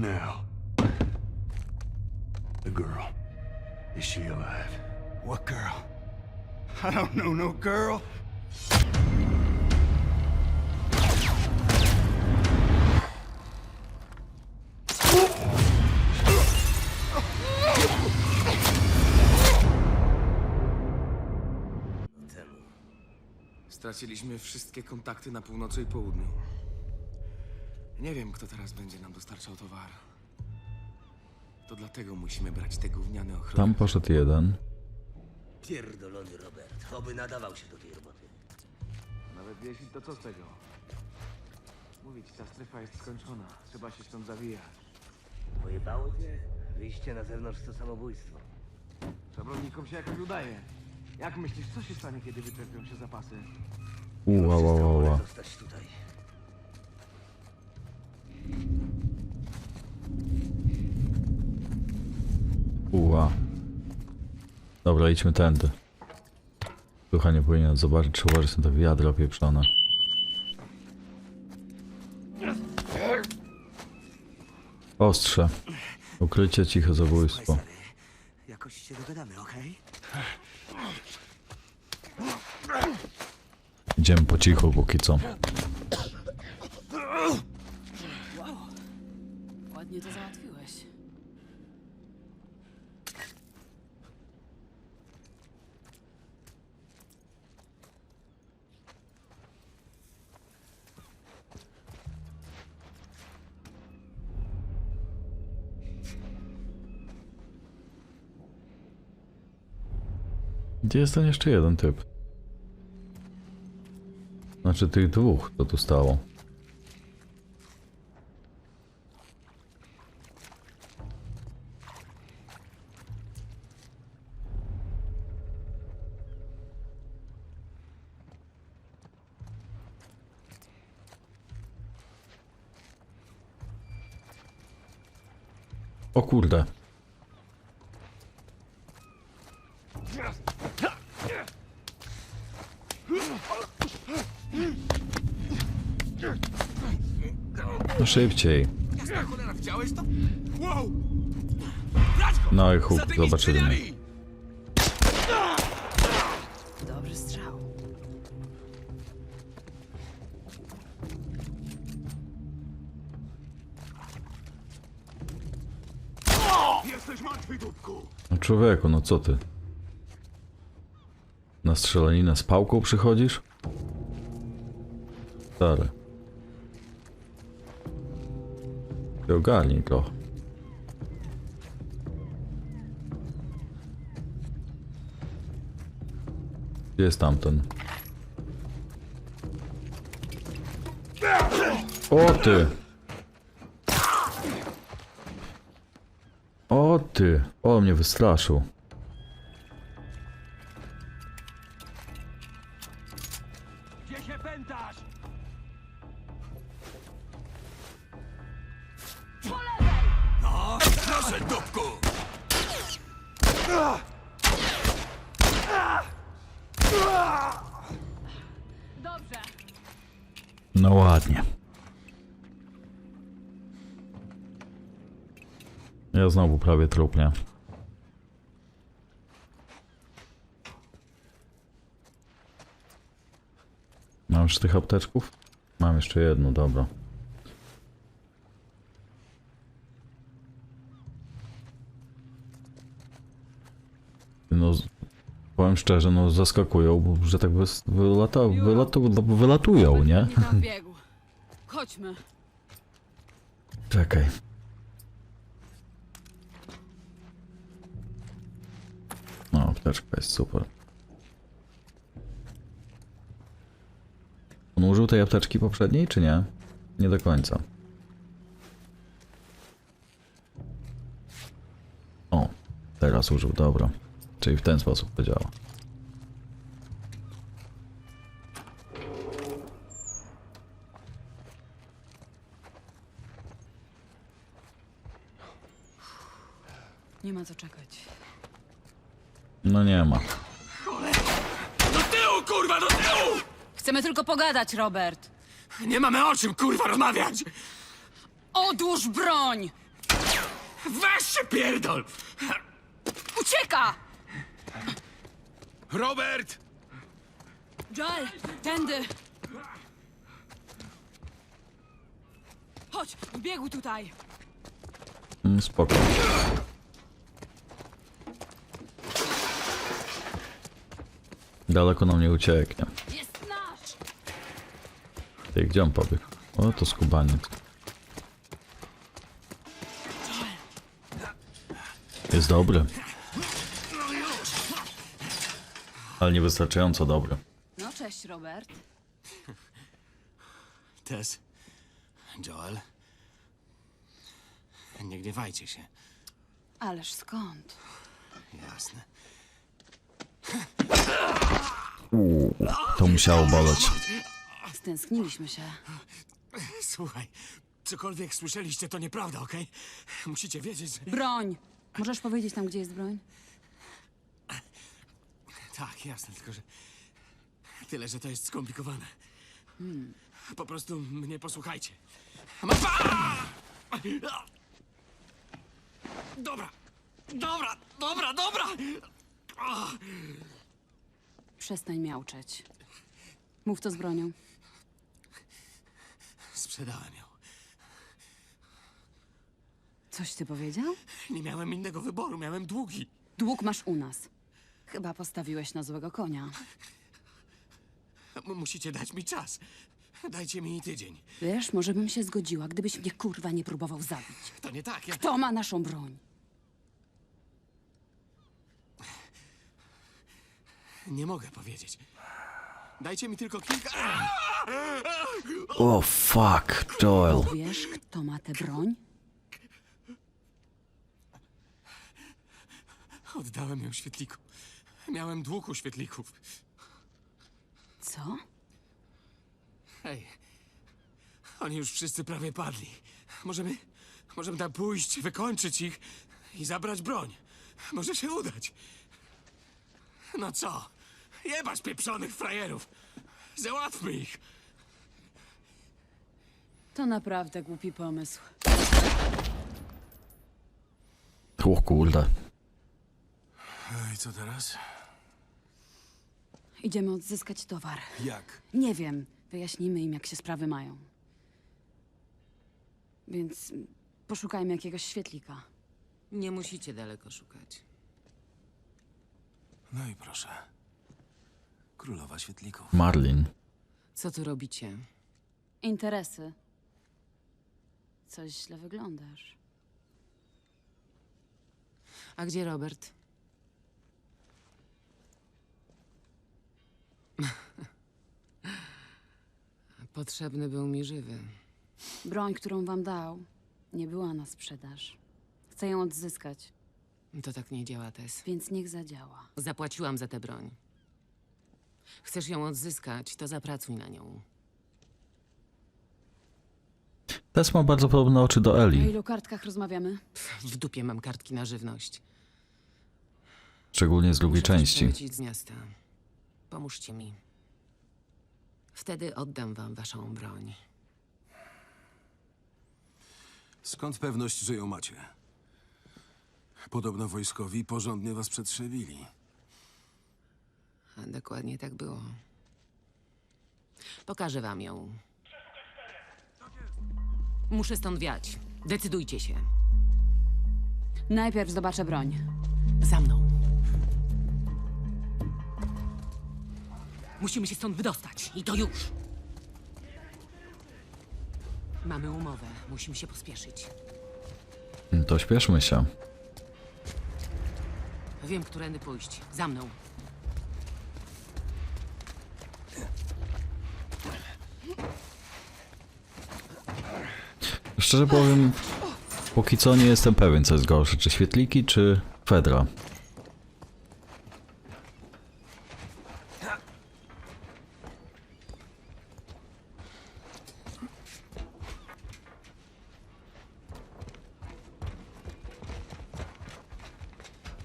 Now, the girl. Is she alive? What girl? I don't know no girl. Straciliśmy wszystkie kontakty na północy i południu. Nie wiem, kto teraz będzie nam dostarczał towar. To dlatego musimy brać te gówniane ochrony. Tam poszedł jeden. Pierdolony Robert. Oby nadawał się do tej roboty. Nawet jeśli, to co z tego? Mówić, ta strefa jest skończona. Trzeba się stąd zawijać. Pojebało cię? Wyjście na zewnątrz to samobójstwo. Szablonnikom się jakoś udaje. Jak myślisz, co się stanie, kiedy wyczerpią się zapasy? Ua, ła, Wszystko ła, może ła. zostać tutaj. Ua. Dobra, idźmy tędy. Ducha nie powinien zobaczyć, czy na to wiadro pieprzone. Ostrze. Ukrycie, ciche zabójstwo. Jakoś się dogadamy, okej? Idziemy po cichu póki co. Gdzie jest ten jeszcze jeden typ? Znaczy tych dwóch, co tu stało. No szybciej. No i huk, zobaczyli mnie. Dobry strzał. Jesteś martwy, dupku! No człowieku, no co ty? Na strzelaninę z pałką przychodzisz? Stary. Ty ogarnij go. Gdzie jest tamten? O ty! O ty! O, mnie wystraszył. Prawie trup, nie? Mam już tych apteczków? Mam jeszcze jedną, dobra. No, powiem szczerze, no zaskakują, bo, że tak wylata, wylatu, wylatują, nie? Chodźmy. Czekaj. Apteczka jest super. On użył tej apteczki poprzedniej, czy nie? Nie do końca. O, teraz użył, dobra. Czyli w ten sposób to działa. Nie ma co czekać. No nie ma. Do tyłu, kurwa, do tyłu! Chcemy tylko pogadać, Robert. Nie mamy o czym, kurwa, rozmawiać! Odłóż broń! Weź się pierdol! Ucieka! Robert! Joel, tędy! Chodź, biegł tutaj! Mm, spoko. Daleko nam nie ucieknie. Jest nasz! Ty, gdzie on pobiegł? O, to skubaniec. Jest dobry. Ale niewystarczająco dobry. No cześć, Robert. Tess. Joel. Nie gniewajcie się. Ależ skąd? Jasne. To musiało boleć. Stęskniliśmy się. Słuchaj, cokolwiek słyszeliście, to nieprawda, okej? Musicie wiedzieć, że... Broń! Możesz powiedzieć nam, gdzie jest broń? Tak, jasne, tylko że... Tyle, że to jest skomplikowane. Po prostu mnie posłuchajcie. Mam... A! Dobra, dobra, dobra, dobra! Przestań miauczeć. Mów to z bronią. Sprzedałem ją. Coś ty powiedział? Nie miałem innego wyboru, miałem długi. Dług masz u nas. Chyba postawiłeś na złego konia. M- musicie dać mi czas. Dajcie mi tydzień. Wiesz, może bym się zgodziła, gdybyś mnie kurwa nie próbował zabić. To nie tak, ja... Kto ma naszą broń? Nie mogę powiedzieć. Dajcie mi tylko kilka... O, fuck, Joel. Wiesz, kto ma tę broń? Oddałem ją świetliku. Miałem dług u świetlików. Co? Hej, oni już wszyscy prawie padli. Możemy, możemy tam pójść, wykończyć ich i zabrać broń. Może się udać. No co? Jebać pieprzonych frajerów. Załatwmy ich. To naprawdę głupi pomysł. O kurde. I co teraz? Idziemy odzyskać towar. Jak? Nie wiem. Wyjaśnimy im, jak się sprawy mają. Więc mm, poszukajmy jakiegoś świetlika. Nie musicie daleko szukać. No i proszę. Królowa świetlików. Marlin. Co tu robicie? Interesy. Coś źle wyglądasz. A gdzie Robert? Potrzebny był mi żywy. Broń, którą wam dał, nie była na sprzedaż. Chcę ją odzyskać, To tak nie działa, Tess. więc niech zadziała. Zapłaciłam za tę broń. Chcesz ją odzyskać, to zapracuj na nią. Tess ma bardzo podobne oczy do O Eli. ilu kartkach rozmawiamy? W dupie mam kartki na żywność. Szczególnie z drugiej Muszę coś części. wrócić z miasta. Pomóżcie mi. Wtedy oddam wam waszą broń. Skąd pewność, że ją macie? Podobno wojskowi porządnie was przetrzewili. A dokładnie tak było. Pokażę wam ją. Muszę stąd wiać. Decydujcie się. Najpierw zobaczę broń. Za mną. Musimy się stąd wydostać. I to już. Mamy umowę. Musimy się pospieszyć. To śpieszmy się. Wiem, którędy pójść. Za mną. Szczerze powiem, póki co nie jestem pewien, co jest gorsze, czy świetliki, czy Fedra.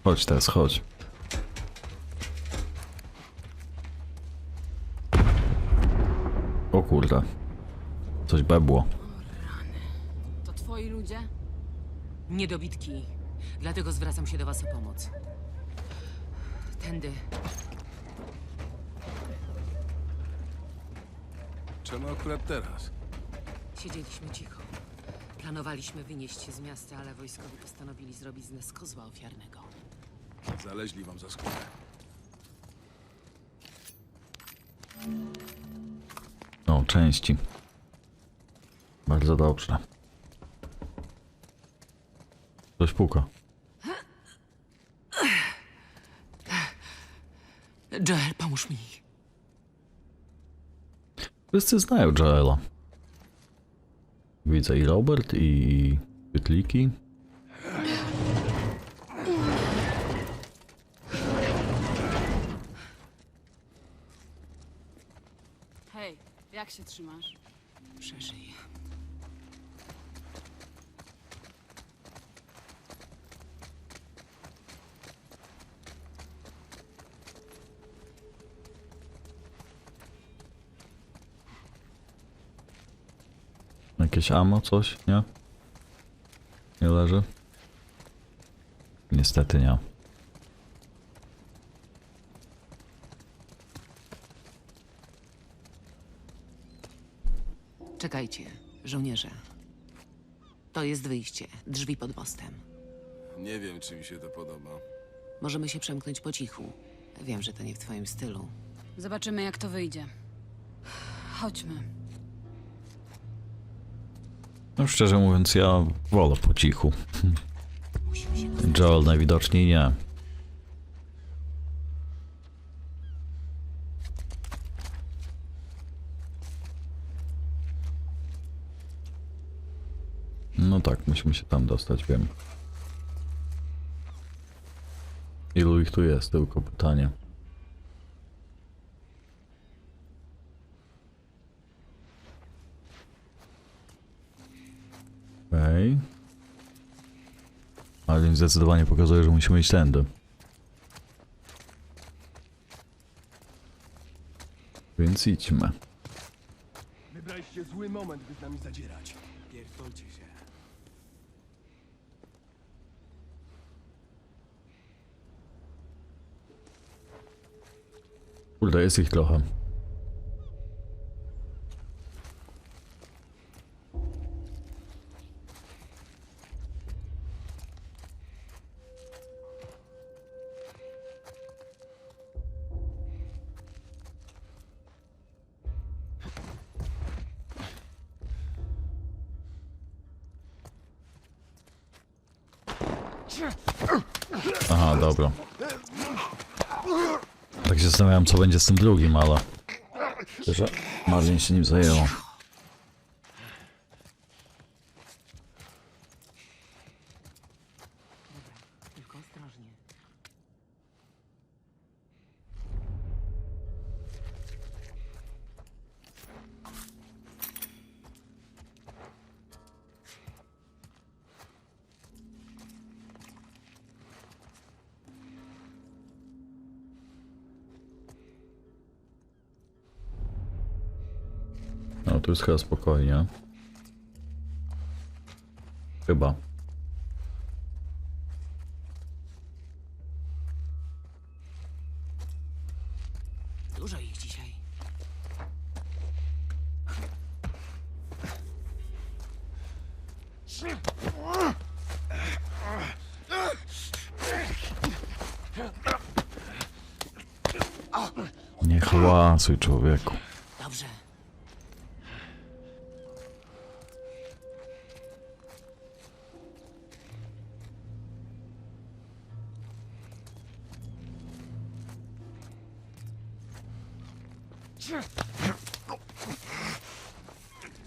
Chodź teraz, chodź. O kurde. Coś bebło. Niedobitki. Dlatego zwracam się do was o pomoc. Tędy. Czemu akurat teraz? Siedzieliśmy cicho. Planowaliśmy wynieść się z miasta, ale wojskowi postanowili zrobić z nas kozła ofiarnego. Zaleźli wam za skórę. O, części. Bardzo dobrze. Ktoś puka. Joel, pomóż mi. Wszyscy znają Joela. Widzę i Robert, i Pytliki. Hej, jak się trzymasz? Przeżyję. Jakieś amo, coś, nie? Nie leży? Niestety nie. Czekajcie, żołnierze. To jest wyjście. Drzwi pod mostem. Nie wiem, czy mi się to podoba. Możemy się przemknąć po cichu. Wiem, że to nie w twoim stylu. Zobaczymy, jak to wyjdzie. Chodźmy. No szczerze mówiąc, ja wolę po cichu. Joel najwidoczniej nie. No tak, musimy się tam dostać, wiem. Ilu ich tu jest, tylko pytanie. Okej. Ale więc zdecydowanie pokazuje, że musimy iść tędy. Więc idźmy. Wybraliście zły moment, by z nami zadzierać. Pierdolcie się. Kurde, jest ich trochę. Aha, dobra. Tak się zastanawiałem, co będzie z tym drugim, ale... Że Marlin się nim zajęła. No, tu jest chyba spokojnie. Chyba. Dużo ich dzisiaj. Nie hałacuj, człowieku.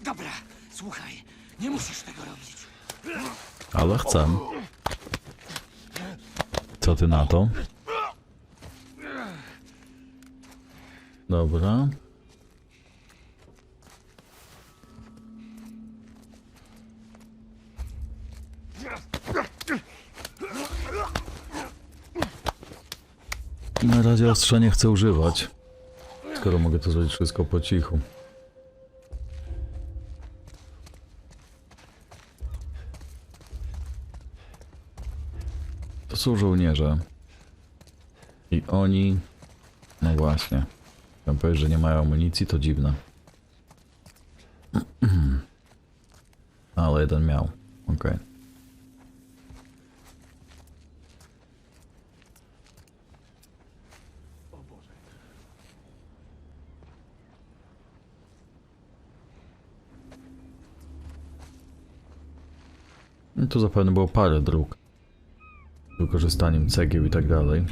Dobra, słuchaj, nie musisz tego robić. Ale chcę. Co ty na to? Dobra. Na razie ostrza nie chcę używać. Skoro mogę to zrobić wszystko po cichu. Są żołnierze. I oni... No właśnie. Chciałem powiedzieć, że nie mają amunicji, to dziwne. Ale jeden miał. Okej. No tu zapewne było parę dróg. Wykorzystaniem cegieł i tak dalej.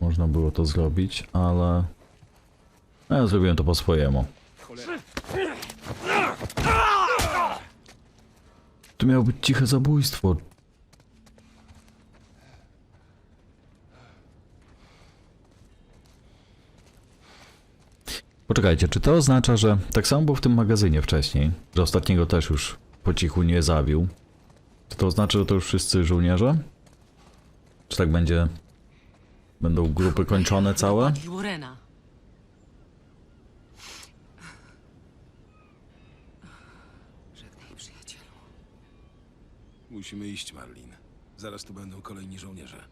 Można było to zrobić, ale... No, ja zrobiłem to po swojemu. Tu miało być ciche zabójstwo. Poczekajcie, czy to oznacza, że tak samo było w tym magazynie wcześniej, że ostatniego też już po cichu nie zabił? Czy to oznacza, że to już wszyscy żołnierze? Czy tak będzie? Będą grupy kończone całe? Warrena. Żegnaj, przyjacielu. Musimy iść, Marlin. Zaraz tu będą kolejni żołnierze.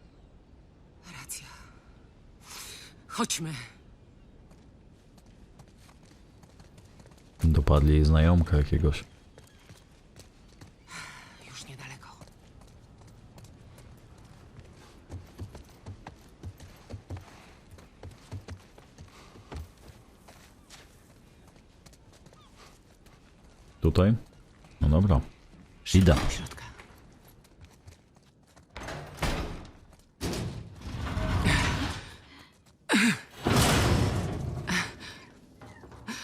Racja. Chodźmy. Dopadli jej znajomka jakiegoś. Już niedaleko. Tutaj? No dobra. Środka.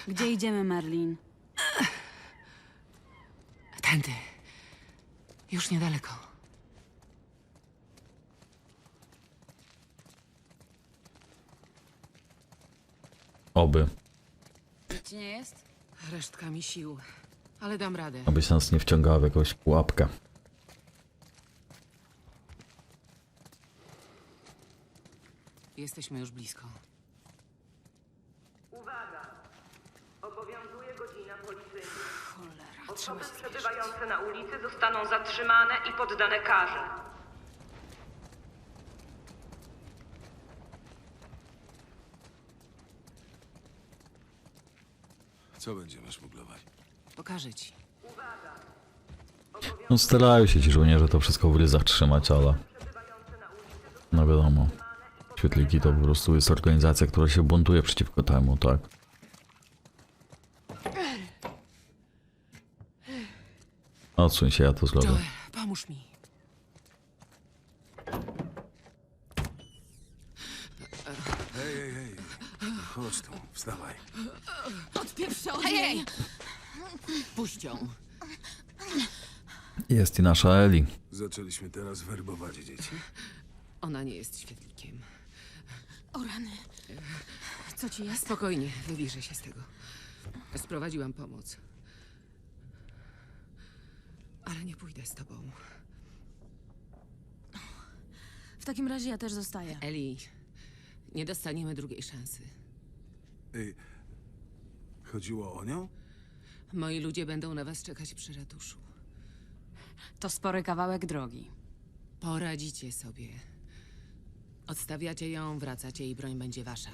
Gdzie idziemy, Merlin? Tędy. Już niedaleko. Oby. Nic nie jest? Resztkami sił. Ale dam radę. Abyś nas nie wciągała w jakąś pułapkę. Jesteśmy już blisko. Uwaga! Obowiązuje godzina policyjna. Cholera, trzeba Osoby się spieszyć. przebywające na ulicy zostaną zatrzymane i poddane karze. Co będziemy szmuglować? Pokażę ci. No starają się ci żołnierze to wszystko w ryzach trzymać, ale... No wiadomo. Świetliki to po prostu jest organizacja, która się buntuje przeciwko temu, tak? Odsuń się, ja to zrobię. Joel, pomóż mi. Hej, hej, hej. Chodź tu, wstawaj. Odpieprzę od Hej! Puść ją. Jest i nasza Eli. Zaczęliśmy teraz werbować dzieci. Ona nie jest świetlikiem. O rany. Co ci jest? Spokojnie, wyliżę się z tego. Sprowadziłam pomoc. Ale nie pójdę z tobą. W takim razie ja też zostaję. Eli, nie dostaniemy drugiej szansy. Ej, chodziło o nią? Moi ludzie będą na was czekać przy ratuszu. To spory kawałek drogi. Poradzicie sobie. Odstawiacie ją, wracacie i broń będzie wasza.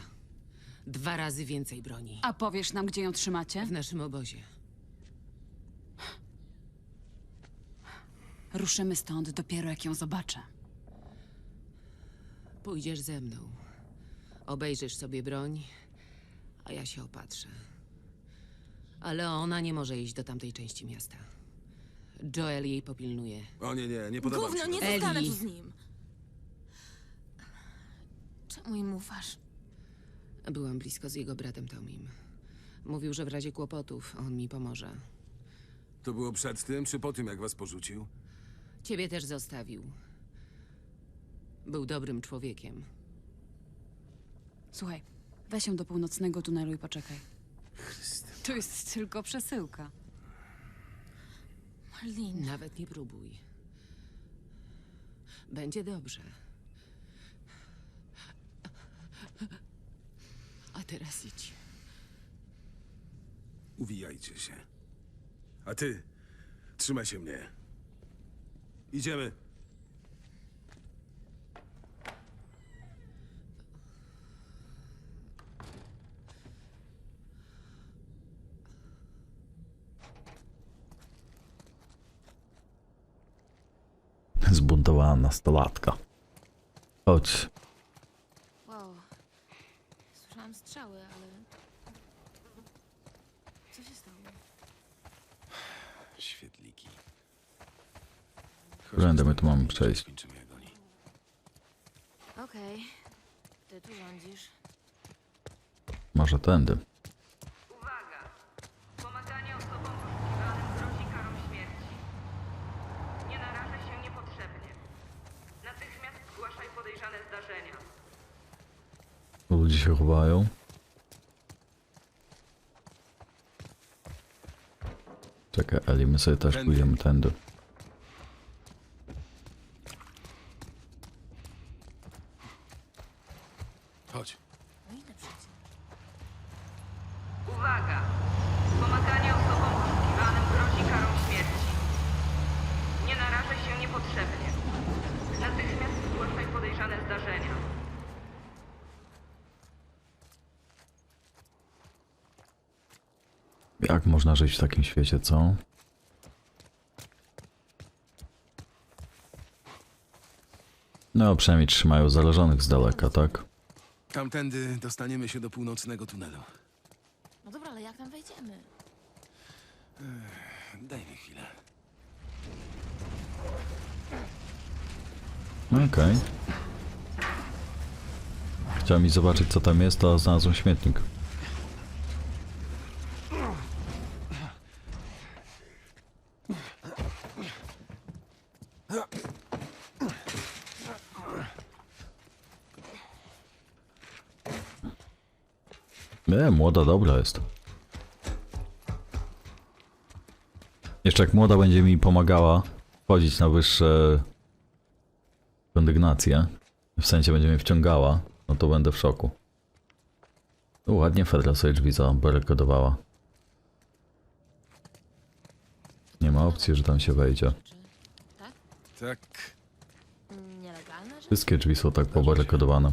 Dwa razy więcej broni. A powiesz nam, gdzie ją trzymacie? W naszym obozie. Ruszymy stąd dopiero jak ją zobaczę. Pójdziesz ze mną. Obejrzysz sobie broń, a ja się opatrzę. Ale ona nie może iść do tamtej części miasta. Joel jej popilnuje. O nie, nie, nie podoba mi się. Gówno, to. nie zostanę Eli. tu z nim. Czemu im ufasz? Byłam blisko z jego bratem Tomim. Mówił, że w razie kłopotów on mi pomoże. To było przed tym, czy po tym, jak was porzucił? Ciebie też zostawił. Był dobrym człowiekiem. Słuchaj, weź ją do północnego tunelu i poczekaj. To jest tylko przesyłka. Marlin. Nawet nie próbuj. Będzie dobrze. A teraz idź. Uwijajcie się. A ty, trzymaj się mnie. Idziemy. Nastolatka. Chodź. Wow. Słyszałam strzały, ale... Co się stało? Świetliki. Którędy my tu mamy przejść? Skończymy jak oni. Okej. Ty tu rządzisz. Może tędy. Ludzie się chowają. Czekaj, Eli, my sobie też Tędy. Można żyć w takim świecie, co? No, przynajmniej trzymają zależonych z daleka, tak? Tamtędy dostaniemy się do północnego tunelu. No dobra, ale jak tam wejdziemy? Daj mi chwilę. Okej. Chciałem mi zobaczyć, co tam jest, a znalazłem śmietnik. Nie, młoda dobra jest. Jeszcze jak młoda będzie mi pomagała wchodzić na wyższe kondygnację, w sensie będzie mnie wciągała, no to będę w szoku. U, ładnie Fedra sobie drzwi zabarykodowała. Nie ma opcji, że tam się wejdzie. Tak. Nielegalne rzeczy? Wszystkie drzwi są tak pobarykodowane.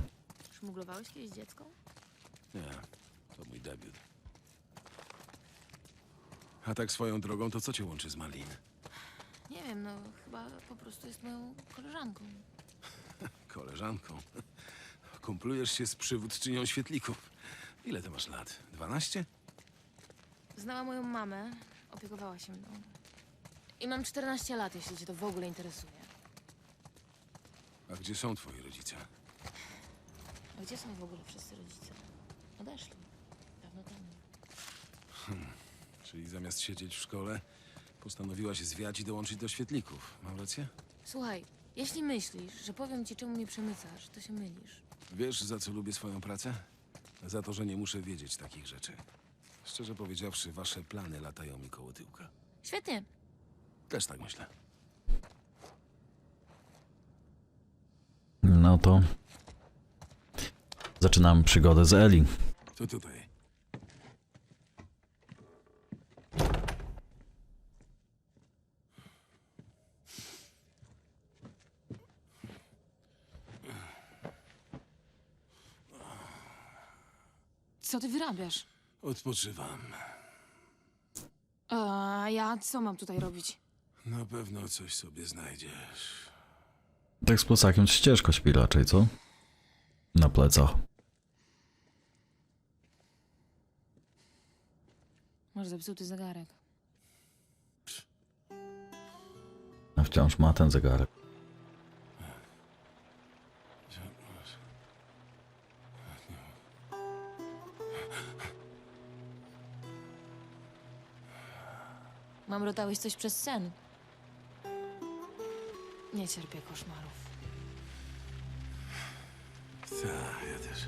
Szmuglowałeś kiedyś dziecko? Nie, debiut. A tak swoją drogą, to co cię łączy z Marlin? Nie wiem, no chyba po prostu jest moją koleżanką. Koleżanką. Kumplujesz się z przywódczynią świetlików. Ile ty masz lat? 12? Znała moją mamę, opiekowała się mną. I mam 14 lat, jeśli cię to w ogóle interesuje. A gdzie są twoi rodzice? A gdzie są w ogóle wszyscy rodzice? Odeszli. Dawno temu. Czyli zamiast siedzieć w szkole, postanowiłaś zwiać i dołączyć do świetlików. Mam rację? Słuchaj, jeśli myślisz, że powiem ci, czemu mnie przemycasz, to się mylisz. Wiesz, za co lubię swoją pracę? Za to, że nie muszę wiedzieć takich rzeczy. Szczerze powiedziawszy, wasze plany latają mi koło tyłka. Świetnie. Też tak myślę. No to... Zaczynamy przygodę z Eli. To tutaj. Co ty wyrabiasz? Odpoczywam. A ja co mam tutaj robić? Na pewno coś sobie znajdziesz. Tak z plecakiem ścieżko śpi raczej, co? Na plecach. Masz zepsuty zegarek. A wciąż ma ten zegarek. Mam rodałeś coś przez sen. Nie cierpię koszmarów. Tak, ja też.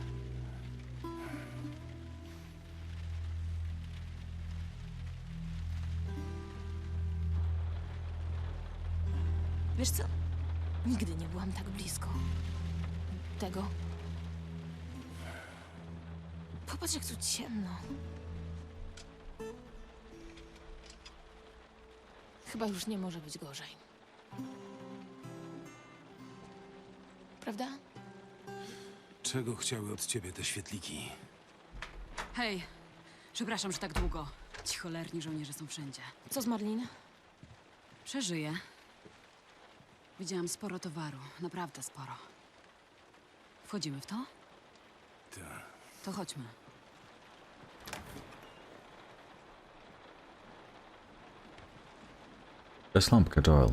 Wiesz co? Nigdy nie byłam tak blisko. Tego. Popatrz, jak tu ciemno. Chyba już nie może być gorzej. prawda? Czego chciały od ciebie te świetliki? Hej, przepraszam, że tak długo. Ci cholerni żołnierze są wszędzie. Co z Marlin? Przeżyję. Widziałam sporo towaru, naprawdę sporo. Wchodzimy w to? Ta. To chodźmy. To jest lampka, Joel.